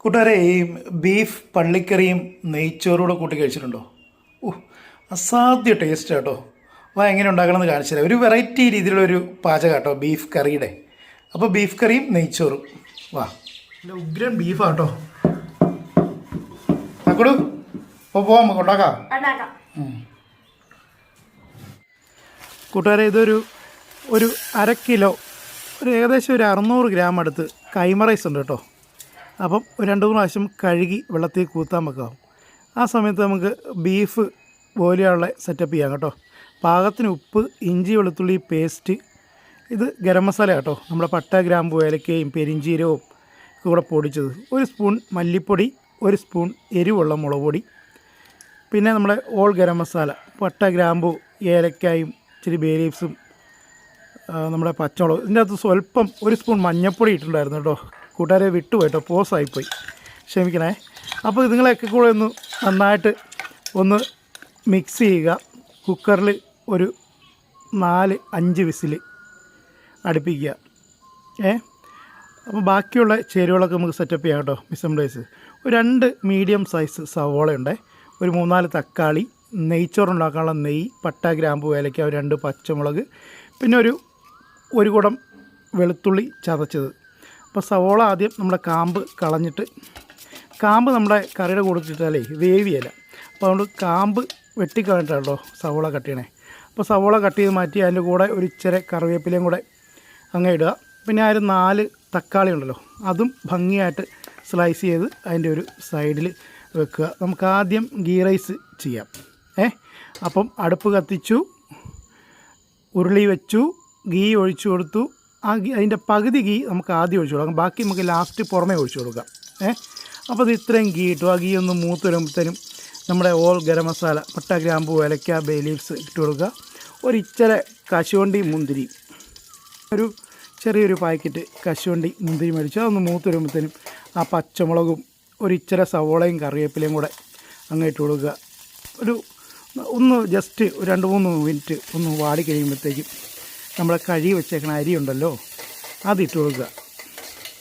കൂട്ടുകാരെ ഈ ബീഫ് പള്ളിക്കറിയും നെയ്ച്ചോറൂടെ കൂട്ടി കഴിച്ചിട്ടുണ്ടോ? ഓ അസാധ്യ ടേസ്റ്റ് കേട്ടോ വാ എങ്ങനെ ഉണ്ടാക്കണമെന്ന് കാണിച്ചു തരാം. ഒരു വെറൈറ്റി രീതിയിലുള്ള ഒരു പാചകം കേട്ടോ ബീഫ് കറിയുടെ. അപ്പോൾ ബീഫ് കറിയും നെയ്ച്ചോറും. വാ. നല്ല ഉഗ്രൻ ബീഫാട്ടോ. തക്കടു അപ്പോൾ പോവാം നമുക്ക് ഉണ്ടാക്കാം ഉണ്ടാക്കാം കൂട്ടുകാരെ ഇതൊരു ഒരു അര കിലോ ഒരു ഏകദേശം ഒരു അറുന്നൂറ് ഗ്രാം അടുത്ത് കൈമറൈസ് ഉണ്ട് കേട്ടോ. അപ്പം രണ്ട് മൂന്ന് പ്രാവശ്യം കഴുകി വെള്ളത്തിൽ കൂത്താൻ വെക്കാം ആ സമയത്ത് നമുക്ക് ബീഫ് പോലെയുള്ള സെറ്റപ്പ് ചെയ്യാം കേട്ടോ. പാകത്തിന് ഉപ്പ് ഇഞ്ചി വെളുത്തുള്ളി പേസ്റ്റ് ഇത് ഗരം മസാല കേട്ടോ. നമ്മുടെ പട്ട ഗ്രാമ്പു ഏലക്കയും പെരിഞ്ചീരവും കൂടെ പൊടിച്ചത്. ഒരു സ്പൂൺ മല്ലിപ്പൊടി ഒരു സ്പൂൺ എരിവുള്ള മുളക് പൊടി. പിന്നെ നമ്മുടെ ഓൾ ഗരം മസാല പട്ട ഗ്രാമ്പു ഏലക്കായും ഇച്ചിരി ബേ ലീവ്സും നമ്മുടെ പച്ചമുളക്. ഇതിന്റെ അകത്ത് സ്വല്പം ഒരു സ്പൂൺ മഞ്ഞൾപ്പൊടി ഇട്ടിട്ടുണ്ടായിരുന്നു കേട്ടോ. കൂട്ടുകാരെ വിട്ടു കേട്ടോ പോസായിപ്പോയി. ക്ഷമിക്കണേ. അപ്പോൾ ഇതുങ്ങളെയൊക്കെ കൂടെ ഒന്ന് നന്നായിട്ട് ഒന്ന് മിക്സ് ചെയ്യുക. കുക്കറിൽ ഒരു നാല് അഞ്ച് വിസിൽ അടുപ്പിക്കുക. ഏ? അപ്പോൾ ബാക്കിയുള്ള ചേരുവകളൊക്കെ നമുക്ക് സെറ്റപ്പ് ചെയ്യാം കേട്ടോ മിസംബ്ലേസ് ഒരു രണ്ട് മീഡിയം സൈസ് സവോളയുണ്ട് ഒരു മൂന്നാൽ തക്കാളി നെയ്ച്ചോറുണ്ടാക്കാനുള്ള നെയ്യ് പട്ട ഗ്രാമ്പു ഏലക്ക രണ്ട് പച്ചമുളക്. പിന്നെ ഒരു ഒരു കുടം വെളുത്തുള്ളി ചതച്ചത്. അപ്പോൾ സവോള ആദ്യം നമ്മുടെ കാമ്പ് കളഞ്ഞിട്ട് കാമ്പ് നമ്മുടെ കറിയുടെ കൊടുത്തിട്ടാലേ വേവിയല്ല അപ്പോൾ അതുകൊണ്ട് കാമ്പ് വെട്ടിക്കളഞ്ഞിട്ടാണല്ലോ സവോള കട്ട് ചെയ്യണേ. അപ്പോൾ സവോള കട്ട് ചെയ്ത് മാറ്റി അതിന്റെ കൂടെ ഒരു ഇച്ചിരി കറിവേപ്പിലയും കൂടെ അങ്ങ് ഇടുക. പിന്നെ ആ ഒരു നാല് തക്കാളി ഉണ്ടല്ലോ അതും ഭംഗിയായിട്ട് സ്ലൈസ് ചെയ്ത് അതിന്റെ ഒരു സൈഡിൽ വെക്കുക. നമുക്ക് ആദ്യം ഗീ റൈസ് ചെയ്യാം. ഏ അപ്പം അടുപ്പ് കത്തിച്ചു ഉരുളി വെച്ചു ഗീ ഒഴിച്ചു കൊടുത്തു അതിന്റെ പകുതി ഗീ നമുക്ക് ആദ്യം ഒഴിച്ചു കൊടുക്കാം. ബാക്കി നമുക്ക് ലാസ്റ്റ് പുറമേ ഒഴിച്ചു കൊടുക്കാം. ഏ? അപ്പോൾ അത് ഇത്രയും ഗീ കിട്ടും ആ ഗീ ഒന്ന് മൂത്ത് വരുമ്പോഴത്തേനും നമ്മുടെ ഓൾ ഗരം മസാല പട്ട ഗ്രാമ്പു ഏലക്ക ബേ ലീവ്സ് ഇട്ട് കൊടുക്കുക. ഒരു കശുവണ്ടി മുന്തിരി. ഒരു ചെറിയൊരു പാക്കറ്റ് കശുവണ്ടി മുന്തിരി മേടിച്ചു. അതൊന്ന് മൂത്ത് വരുമ്പോഴത്തേനും ആ പച്ചമുളകും ഒരു സവോളയും കറിവേപ്പിലയും കൂടെ അങ്ങ് ഇട്ട് കൊടുക്കുക. ഒരു ഒന്ന് ജസ്റ്റ് രണ്ട് മൂന്ന് മിനിറ്റ് ഒന്ന് വാടി കഴിയുമ്പോഴത്തേക്കും നമ്മളെ കഴുകി വെച്ചേക്കുന്ന അരി ഉണ്ടല്ലോ അതിട്ട് കൊടുക്കുക.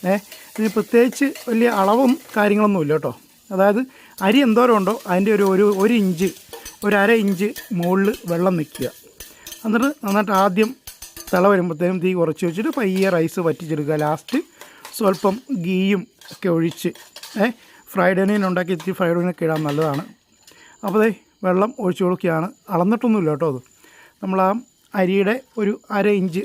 ഏ ഇതിന് പ്രത്യേകിച്ച് വലിയ അളവും കാര്യങ്ങളൊന്നും ഇല്ല കേട്ടോ. അതായത് അരി എന്തോരം ഉണ്ടോ അതിന്റെ ഒരു ഒരു ഒരു ഇഞ്ച് ഒരു അര ഇഞ്ച് മുകളിൽ വെള്ളം നിൽക്കുക. എന്നിട്ട് നന്നായിട്ട് ആദ്യം തിള വരുമ്പോഴത്തേനും തീ കുറച്ച് വെച്ചിട്ട് പയ്യെ റൈസ് വറ്റിച്ചെടുക്കുക. ലാസ്റ്റ് സ്വല്പം ഗീയും ഒക്കെ ഒഴിച്ച് ഏ ഫ്രൈഡ് ഒനിയൻ ഉണ്ടാക്കി ഇച്ചിരി ഫ്രൈഡ് ഒനിയനൊക്കെ ഇടാൻ നല്ലതാണ്. അപ്പോൾ വെള്ളം ഒഴിച്ചു കൊടുക്കുകയാണ്. അളന്നിട്ടൊന്നുമില്ല കേട്ടോ അത്. നമ്മൾ ആ അരിയുടെ ഒരു അര ഇഞ്ച്.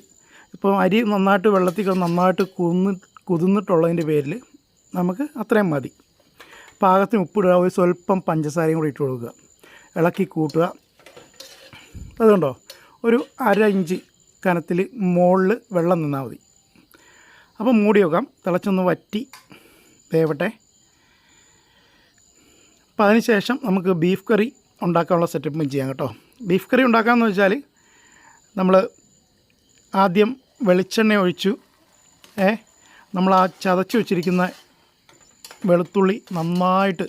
ഇപ്പോൾ അരി നന്നായിട്ട് വെള്ളത്തിൽ നന്നായിട്ട് കുന്ന് കുതിർന്നിട്ടുള്ളതിന്റെ പേരിൽ നമുക്ക് അത്രയും മതി. പാകത്തിന് ഉപ്പിടുക ഒരു സ്വല്പം പഞ്ചസാരയും കൂടി ഇട്ട് കൊടുക്കുക. ഇളക്കി കൂട്ടുക. അതുകൊണ്ടോ? ഒരു അര ഇഞ്ച് കനത്തിൽ മുകളിൽ വെള്ളം നിന്നാൽ മതി. അപ്പോൾ മൂടി വെക്കാം. തിളച്ചൊന്ന് വറ്റി വേവട്ടെ. അപ്പോൾ അതിന് ശേഷം നമുക്ക് ബീഫ് കറി ഉണ്ടാക്കാനുള്ള സെറ്റപ്പും ചെയ്യാം കേട്ടോ. ബീഫ് കറി ഉണ്ടാക്കാമെന്ന് വെച്ചാൽ നമ്മൾ ആദ്യം വെളിച്ചെണ്ണ ഒഴിച്ചു. ഏ നമ്മൾ ആ ചതച്ച് വെച്ചിരിക്കുന്ന വെളുത്തുള്ളി നന്നായിട്ട്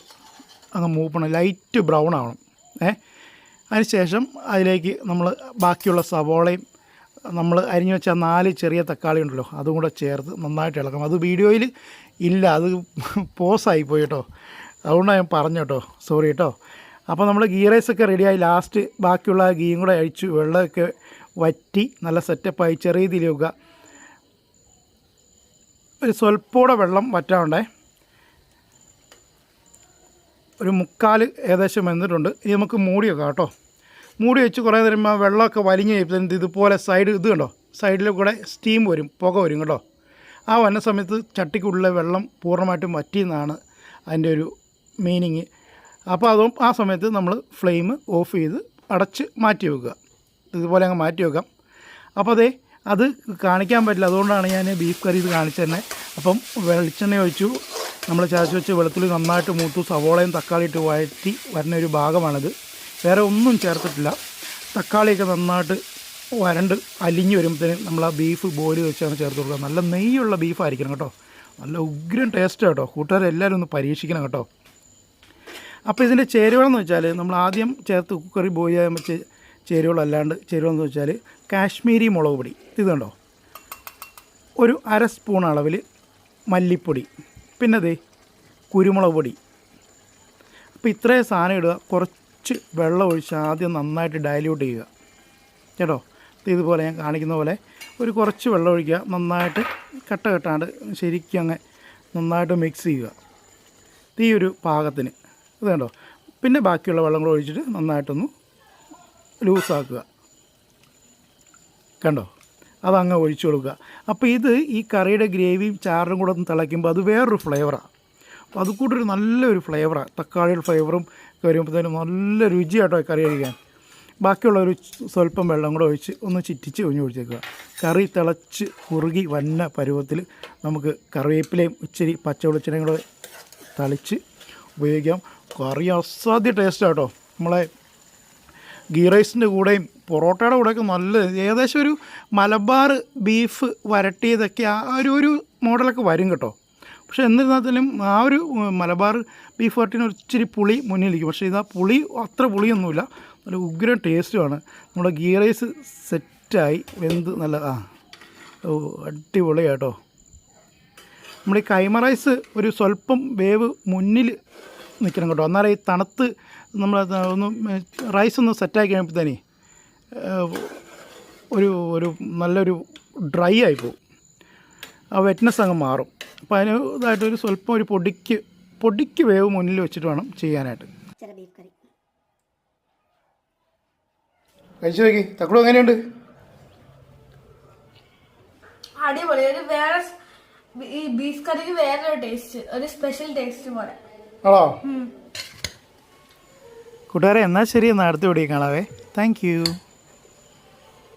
അങ്ങ് മൂപ്പണം ലൈറ്റ് ബ്രൗൺ ആവണം. ഏ അതിനുശേഷം അതിലേക്ക് നമ്മൾ ബാക്കിയുള്ള സവോളയും നമ്മൾ അരിഞ്ഞു വെച്ച നാല് ചെറിയ തക്കാളി ഉണ്ടല്ലോ അതും കൂടെ ചേർത്ത് നന്നായിട്ട് ഇളക്കണം. അത് വീഡിയോയിൽ ഇല്ല അത് പോസായി പോയി കേട്ടോ. അതുകൊണ്ടാണ് ഞാൻ പറഞ്ഞു കേട്ടോ. സോറി കേട്ടോ. അപ്പോൾ നമ്മൾ ഗീ റൈസൊക്കെ റെഡിയായി ലാസ്റ്റ് ബാക്കിയുള്ള ഗീയും കൂടെ അഴിച്ചു വെള്ളമൊക്കെ വറ്റി നല്ല സെറ്റപ്പായി ചെറിയ തിരിയുക ഒരു സ്വൽപ്പൂടെ വെള്ളം വറ്റാണ്ടേ ഒരു മുക്കാൽ ഏകദേശം വന്നിട്ടുണ്ട്. ഇനി നമുക്ക് മൂടി വെക്കാം കേട്ടോ. മൂടി വെച്ച് കുറേ നേരം ആ വെള്ളമൊക്കെ വലിഞ്ഞ് കഴിയുമ്പോൾ ഇതുപോലെ സൈഡ് ഇത് കണ്ടോ? സൈഡിൽ കൂടെ സ്റ്റീം വരും പുക വരും കേട്ടോ. ആ വന്ന സമയത്ത് ചട്ടിക്കുള്ളിലെ വെള്ളം പൂർണമായിട്ടും വറ്റിയെന്നാണ് അതിന്റെ ഒരു മീനിങ് അപ്പോൾ അതും ആ സമയത്ത് നമ്മൾ ഫ്ലെയിം ഓഫ് ചെയ്ത് അടച്ച് മാറ്റി വെക്കുക. ഇതുപോലെ അങ്ങ് മാറ്റി വെക്കാം. അപ്പോൾ അതെ അത് കാണിക്കാൻ പറ്റില്ല. അതുകൊണ്ടാണ് ഞാൻ ബീഫ് കറി ഇത് കാണിച്ചു തന്നെ അപ്പം വെളിച്ചെണ്ണ ഒഴിച്ചു. നമ്മൾ ചതച്ച് വെച്ച് വെളുത്തുള്ളി നന്നായിട്ട് മൂത്തു. സവോളയും തക്കാളി ഇട്ട് വഴറ്റി വരുന്ന ഒരു ഭാഗമാണിത്. വേറെ ഒന്നും ചേർത്തിട്ടില്ല. തക്കാളിയൊക്കെ നന്നായിട്ട് വരണ്ട് അലിഞ്ഞ് വരുമ്പോഴത്തേനും നമ്മൾ ആ ബീഫ് ബോയിൽ വെച്ചാണ് ചേർത്ത് കൊടുക്കുക. നല്ല നെയ്യുള്ള ബീഫായിരിക്കണം കേട്ടോ. നല്ല ഉഗ്രൻ ടേസ്റ്റ് കേട്ടോ. കൂട്ടുകാരെല്ലാവരും ഒന്ന് പരീക്ഷിക്കണം കേട്ടോ. അപ്പോൾ ഇതിന്റെ ചേരുവകളെന്ന് വെച്ചാൽ നമ്മൾ ആദ്യം ചേർത്ത് കുക്കറി ബോയിൽ വെച്ച് ചേരുവകളല്ലാണ്ട് ചേരുവെന്ന് വെച്ചാൽ കാശ്മീരി മുളക് പൊടി. ഇതുണ്ടോ ഒരു അര സ്പൂൺ അളവിൽ മല്ലിപ്പൊടി. പിന്നെ ദേ കുരുമുളക് പൊടി. അപ്പോൾ ഇത്രയും സാധനം ഇടുക. കുറച്ച് വെള്ളം ഒഴിച്ച് ആദ്യം നന്നായിട്ട് ഡയല്യൂട്ട് ചെയ്യുക. കേട്ടോ? ഇതുപോലെ ഞാൻ കാണിക്കുന്ന പോലെ ഒരു കുറച്ച് വെള്ളം ഒഴിക്കുക. നന്നായിട്ട് കട്ട കെട്ടാണ്ട് ശരിക്കും അങ്ങ് നന്നായിട്ട് മിക്സ് ചെയ്യുക. ഈ ഒരു പാകത്തിന്. ഇത് കണ്ടോ? പിന്നെ ബാക്കിയുള്ള വെള്ളം കൂടെ ഒഴിച്ചിട്ട് നന്നായിട്ടൊന്ന് ലൂസാക്കുക. കണ്ടോ? അതങ്ങ് ഒഴിച്ചു കൊടുക്കുക. അപ്പോൾ ഇത് ഈ കറിയുടെ ഗ്രേവിയും ചാറും കൂടെ ഒന്ന് തിളയ്ക്കുമ്പോൾ അത് വേറൊരു ഫ്ലേവറാണ് അപ്പോൾ അത് കൂടെ ഒരു നല്ലൊരു ഫ്ലേവറാണ് തക്കാളിയുടെ ഫ്ലേവറും വരുമ്പോഴത്തേനും നല്ല രുചിയാട്ടോ കറി കഴിക്കാൻ. ബാക്കിയുള്ള ഒരു സ്വല്പം വെള്ളം കൂടെ ഒഴിച്ച് ഒന്ന് ചിറ്റിച്ച് ഒഴിഞ്ഞ് ഒഴിച്ചേക്കുക കറി തിളച്ച് കുറുകി വന്ന പരുവത്തിൽ നമുക്ക് കറിവേപ്പിലയും ഇച്ചിരി പച്ചവെളിച്ചെണ്ണയും കൂടെ തളിച്ച് ഉപയോഗിക്കാം. കറി അസാധ്യ ടേസ്റ്റാട്ടോ. നമ്മളെ ഗീ റൈസിന്റെ കൂടെയും പൊറോട്ടയുടെ കൂടെയൊക്കെ നല്ല ഏകദേശം ഒരു മലബാർ ബീഫ് വരട്ടിയതൊക്കെ ആ ഒരു ഒരു മോഡലൊക്കെ വരും കേട്ടോ. പക്ഷേ എന്നിരുന്നാലും ആ ഒരു മലബാർ ബീഫ് വരട്ടിന് ഒരിച്ചിരി പുളി മുന്നിലിരിക്കും. പക്ഷേ ഇത് ആ പുളി അത്ര പുളിയൊന്നുമില്ല. നല്ല ഉഗ്രൻ ടേസ്റ്റുമാണ്. നമ്മുടെ ഗീ റൈസ് സെറ്റായി വെന്ത് നല്ല ആ ഓ അടിപൊളിയാട്ടോ. നമ്മുടെ ഈ കൈമ റൈസ് ഒരു സ്വല്പം വേവ് മുന്നിൽ നിൽക്കണം കേട്ടോ. എന്നാലേ ഈ തണുത്ത് നമ്മൾ ഒന്ന് റൈസ് ഒന്ന് സെറ്റാക്കി കഴിയുമ്പോഴത്തേനെ ഒരു ഒരു നല്ലൊരു ഡ്രൈ ആയി പോകും ആ വെറ്റ്നസ് അങ്ങ് മാറും. അപ്പോൾ അതിന് ഇതായിട്ടൊരു സ്വല്പം ഒരു പൊടിക്ക് പൊടിക്ക് വേവ് മുന്നിൽ വെച്ചിട്ട് വേണം ചെയ്യാനായിട്ട്. ചില ബീഫ് കറി കഴിച്ചു നോക്കി. തക്കളും എങ്ങനെയുണ്ട്? അടിപൊളി. ഒരു വേറെ ഈ ബീഫ് കറിക്ക് വേറൊരു ടേസ്റ്റ് ഒരു സ്പെഷ്യൽ ടേസ്റ്റ് പോലെ. ആണോ? കൂട്ടുകാരെ എന്നാൽ ശരി എന്നാൽ അടുത്ത വീഡിയോ കാണാവേ. Thank you